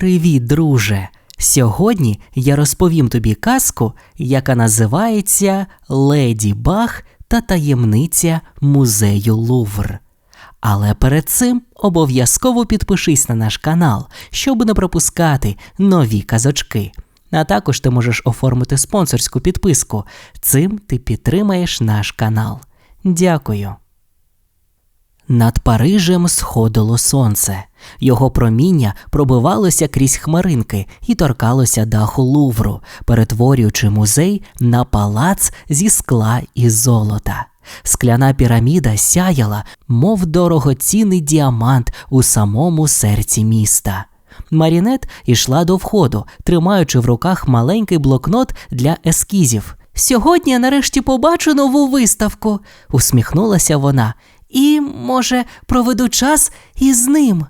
Привіт, друже! Сьогодні я розповім тобі казку, яка називається Леді Баг та таємниця музею Лувр. Але перед цим обов'язково підпишись на наш канал, щоб не пропускати нові казочки. А також ти можеш оформити спонсорську підписку. Цим ти підтримаєш наш канал. Дякую. Над Парижем сходило сонце. Його проміння пробивалося крізь хмаринки і торкалося даху Лувру, перетворюючи музей на палац зі скла і золота. Скляна піраміда сяяла, мов дорогоцінний діамант у самому серці міста. Марінет ішла до входу, тримаючи в руках маленький блокнот для ескізів. Сьогодні я нарешті побачу нову виставку, усміхнулася вона. І, може, проведу час із ним.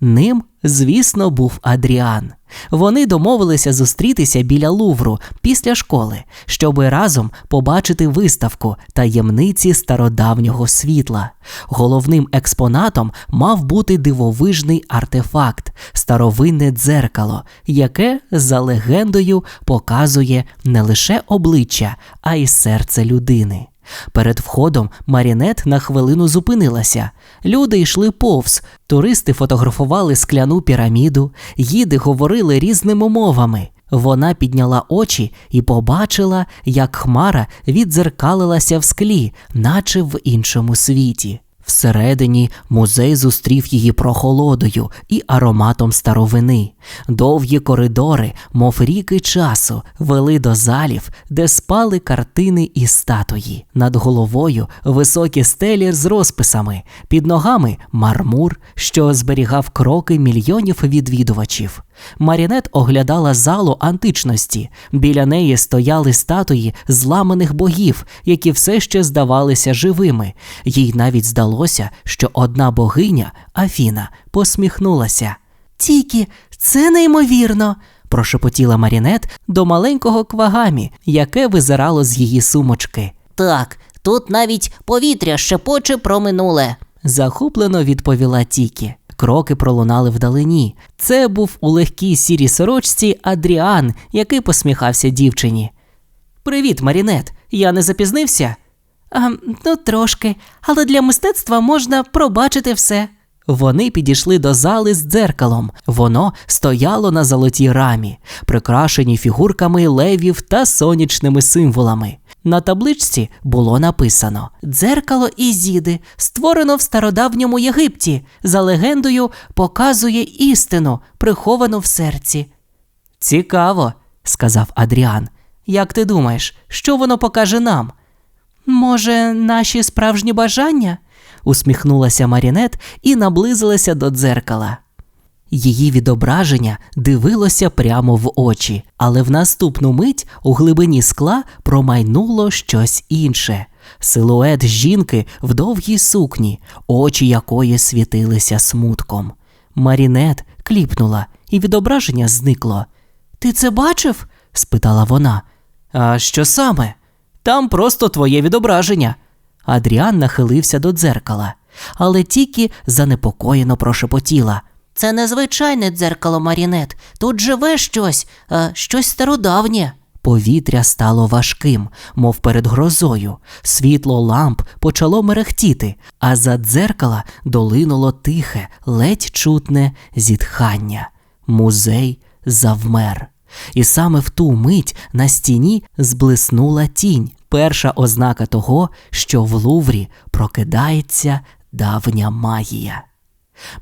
Ним, звісно, був Адріан. Вони домовилися зустрітися біля Лувру після школи, щоби разом побачити виставку таємниці стародавнього світла. Головним експонатом мав бути дивовижний артефакт, старовинне дзеркало, яке, за легендою, показує не лише обличчя, а й серце людини. Перед входом Марінет на хвилину зупинилася. Люди йшли повз, туристи фотографували скляну піраміду, їди говорили різними мовами. Вона підняла очі і побачила, як хмара віддзеркалилася в склі, наче в іншому світі. Всередині музей зустрів її прохолодою і ароматом старовини. Довгі коридори, мов ріки часу, вели до залів, де спали картини і статуї. Над головою високі стелі з розписами, під ногами мармур, що зберігав кроки мільйонів відвідувачів. Марінет оглядала залу античності. Біля неї стояли статуї зламаних богів, які все ще здавалися живими. Їй навіть здалося, що одна богиня, Афіна, посміхнулася. Тільки це неймовірно. прошепотіла Марінет до маленького квагамі, яке визирало з її сумочки. Так, тут навіть повітря шепоче про минуле. Захоплено відповіла Тікі. Кроки пролунали вдалині. Це був у легкій сірій сорочці Адріан, який посміхався дівчині. Привіт, Марінет. Я не запізнився? А, ну, трошки, але для мистецтва можна пробачити все. Вони підійшли до зали з дзеркалом. Воно стояло на золотій рамі, прикрашені фігурками левів та сонячними символами. На табличці було написано Дзеркало Ізіди, створено в стародавньому Єгипті, за легендою показує істину, приховану в серці. Цікаво, сказав Адріан. Як ти думаєш, що воно покаже нам? Може, наші справжні бажання? усміхнулася Марінет і наблизилася до дзеркала. Її відображення дивилося прямо в очі, але в наступну мить у глибині скла промайнуло щось інше. Силует жінки в довгій сукні, очі якої світилися смутком. Марінет кліпнула, і відображення зникло. Ти це бачив? спитала вона. А що саме? Там просто твоє відображення. Адріан нахилився до дзеркала, але тільки занепокоєно прошепотіла. Це незвичайне дзеркало Марінет. Тут живе щось, а, щось стародавнє. Повітря стало важким, мов перед грозою. Світло ламп почало мерехтіти, а за дзеркала долинуло тихе, ледь чутне зітхання. Музей завмер. І саме в ту мить на стіні зблиснула тінь, перша ознака того, що в Луврі прокидається давня магія.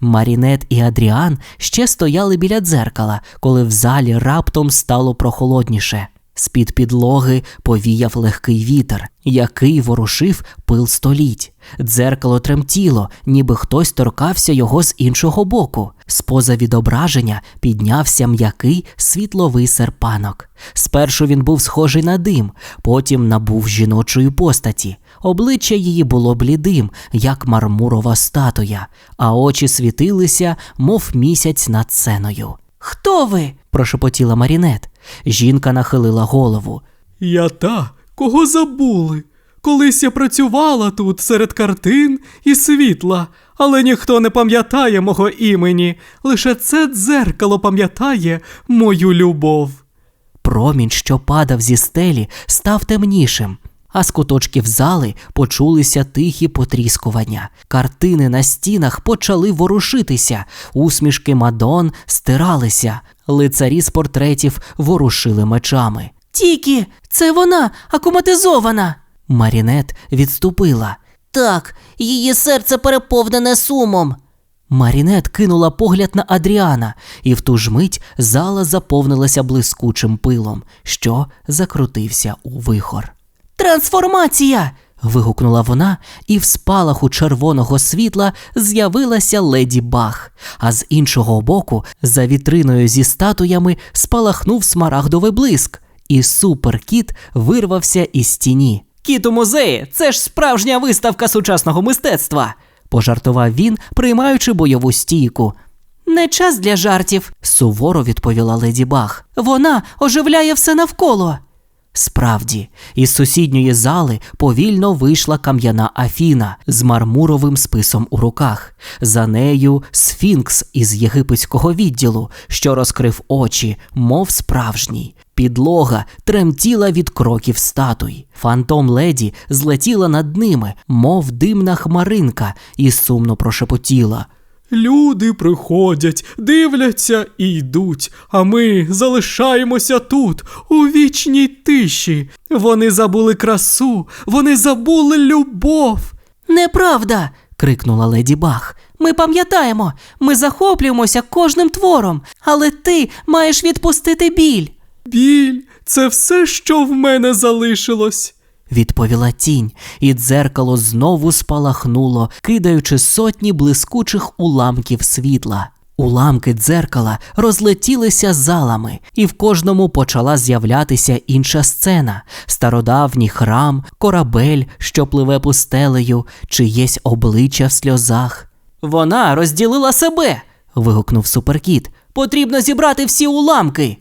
Марінет і Адріан ще стояли біля дзеркала, коли в залі раптом стало прохолодніше. З-під підлоги повіяв легкий вітер, який ворушив пил століть. Дзеркало тремтіло, ніби хтось торкався його з іншого боку. З-поза відображення піднявся м'який світловий серпанок. Спершу він був схожий на дим, потім набув жіночої постаті. Обличчя її було блідим, як мармурова статуя, а очі світилися, мов місяць над сценою. Хто ви? прошепотіла Марінет. Жінка нахилила голову. Я та, кого забули. Колись я працювала тут серед картин і світла, але ніхто не пам'ятає мого імені. Лише це дзеркало пам'ятає мою любов. Промінь, що падав зі стелі, став темнішим, а з куточків зали почулися тихі потріскування. Картини на стінах почали ворушитися, усмішки Мадон стиралися, лицарі з портретів ворушили мечами. Тільки це вона акуматизована. Марінет відступила. Так, її серце переповнене сумом. Марінет кинула погляд на Адріана, і в ту ж мить зала заповнилася блискучим пилом, що закрутився у вихор. Трансформація! Вигукнула вона, і в спалаху червоного світла з'явилася леді Бах, а з іншого боку, за вітриною зі статуями, спалахнув смарагдовий блиск, і суперкіт вирвався із тіні. Кіт у музеї це ж справжня виставка сучасного мистецтва, пожартував він, приймаючи бойову стійку. Не час для жартів. Суворо відповіла леді Бах. Вона оживляє все навколо. Справді, із сусідньої зали повільно вийшла кам'яна Афіна з мармуровим списом у руках. За нею сфінкс із єгипетського відділу, що розкрив очі, мов справжній. Підлога тремтіла від кроків статуй. Фантом леді злетіла над ними, мов димна хмаринка, і сумно прошепотіла. Люди приходять, дивляться і йдуть, а ми залишаємося тут, у вічній тиші. Вони забули красу, вони забули любов. Неправда. крикнула леді Бах. Ми пам'ятаємо, ми захоплюємося кожним твором, але ти маєш відпустити біль. Біль це все, що в мене залишилось. Відповіла тінь, і дзеркало знову спалахнуло, кидаючи сотні блискучих уламків світла. Уламки дзеркала розлетілися залами, і в кожному почала з'являтися інша сцена: стародавній храм, корабель, що пливе пустелею, чиєсь обличчя в сльозах. Вона розділила себе. вигукнув суперкіт. Потрібно зібрати всі уламки.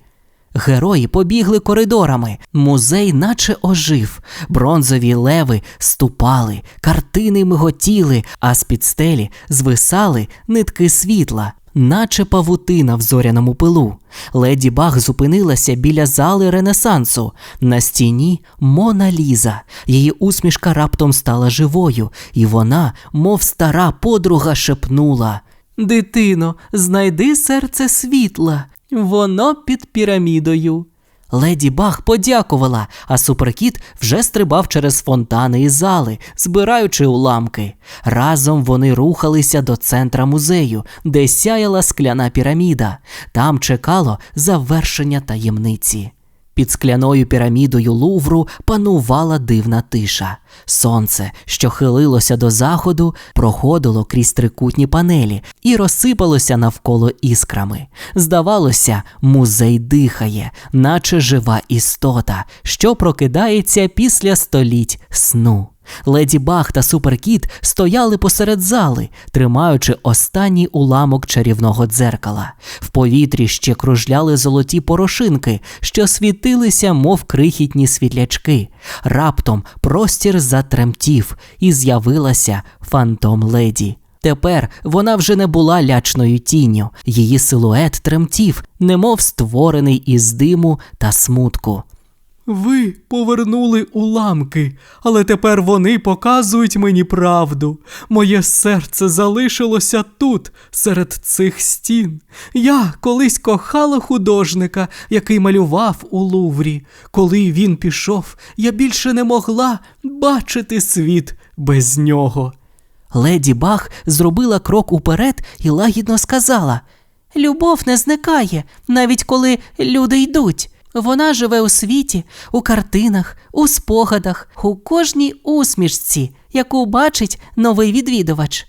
Герої побігли коридорами, музей наче ожив, бронзові леви ступали, картини миготіли, а з під стелі звисали нитки світла, наче павутина в зоряному пилу. Леді Баг зупинилася біля зали Ренесансу. На стіні Мона Ліза. Її усмішка раптом стала живою, і вона, мов стара подруга, шепнула. Дитино, знайди серце світла. Воно під пірамідою. Леді Баг подякувала, а суперкіт вже стрибав через фонтани і зали, збираючи уламки. Разом вони рухалися до центра музею, де сяяла скляна піраміда. Там чекало завершення таємниці. Під скляною пірамідою Лувру панувала дивна тиша. Сонце, що хилилося до заходу, проходило крізь трикутні панелі і розсипалося навколо іскрами. Здавалося, музей дихає, наче жива істота, що прокидається після століть сну. Леді Баг та Суперкіт стояли посеред зали, тримаючи останній уламок чарівного дзеркала. В повітрі ще кружляли золоті порошинки, що світилися, мов крихітні світлячки. Раптом простір затремтів, і з'явилася фантом леді. Тепер вона вже не була лячною тінню, її силует тремтів, немов створений із диму та смутку. Ви повернули уламки, але тепер вони показують мені правду. Моє серце залишилося тут, серед цих стін. Я колись кохала художника, який малював у Луврі. Коли він пішов, я більше не могла бачити світ без нього. Леді Бах зробила крок уперед і лагідно сказала: Любов не зникає, навіть коли люди йдуть. Вона живе у світі, у картинах, у спогадах, у кожній усмішці, яку бачить новий відвідувач.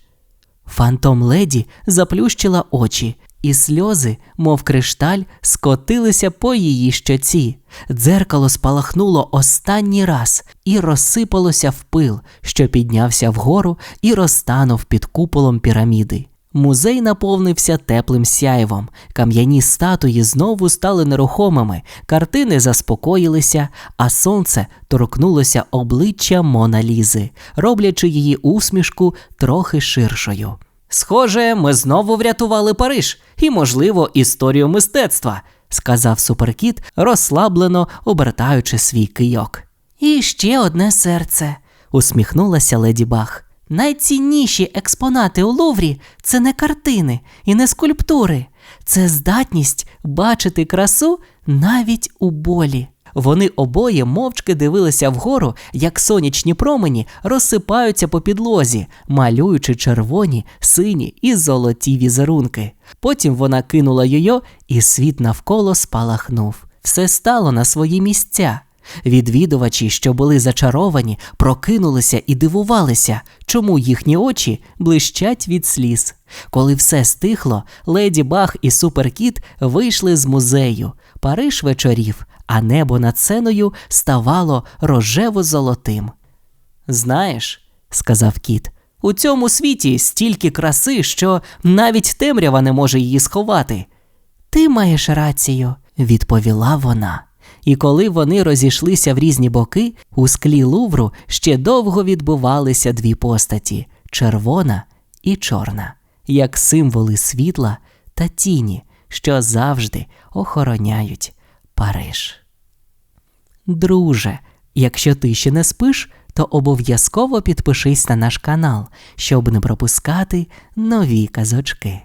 Фантом леді заплющила очі, і сльози, мов кришталь, скотилися по її щоці. Дзеркало спалахнуло останній раз і розсипалося в пил, що піднявся вгору і розтанув під куполом піраміди. Музей наповнився теплим сяйвом, кам'яні статуї знову стали нерухомими, картини заспокоїлися, а сонце торкнулося обличчя Мона Лізи, роблячи її усмішку трохи ширшою. Схоже, ми знову врятували Париж і, можливо, історію мистецтва, сказав суперкіт, розслаблено обертаючи свій кийок. І ще одне серце. Усміхнулася леді Бах. Найцінніші експонати у Луврі це не картини і не скульптури, це здатність бачити красу навіть у болі. Вони обоє мовчки дивилися вгору, як сонячні промені розсипаються по підлозі, малюючи червоні, сині і золоті візерунки. Потім вона кинула йойо, і світ навколо спалахнув. Все стало на свої місця. Відвідувачі, що були зачаровані, прокинулися і дивувалися, чому їхні очі блищать від сліз. Коли все стихло, леді Бах і Суперкіт вийшли з музею. Париж вечорів, а небо над сценою ставало рожево-золотим. Знаєш, сказав кіт, у цьому світі стільки краси, що навіть темрява не може її сховати. Ти маєш рацію. відповіла вона. І коли вони розійшлися в різні боки, у склі Лувру ще довго відбувалися дві постаті червона і чорна, як символи світла та тіні, що завжди охороняють Париж. Друже, якщо ти ще не спиш, то обов'язково підпишись на наш канал, щоб не пропускати нові казочки.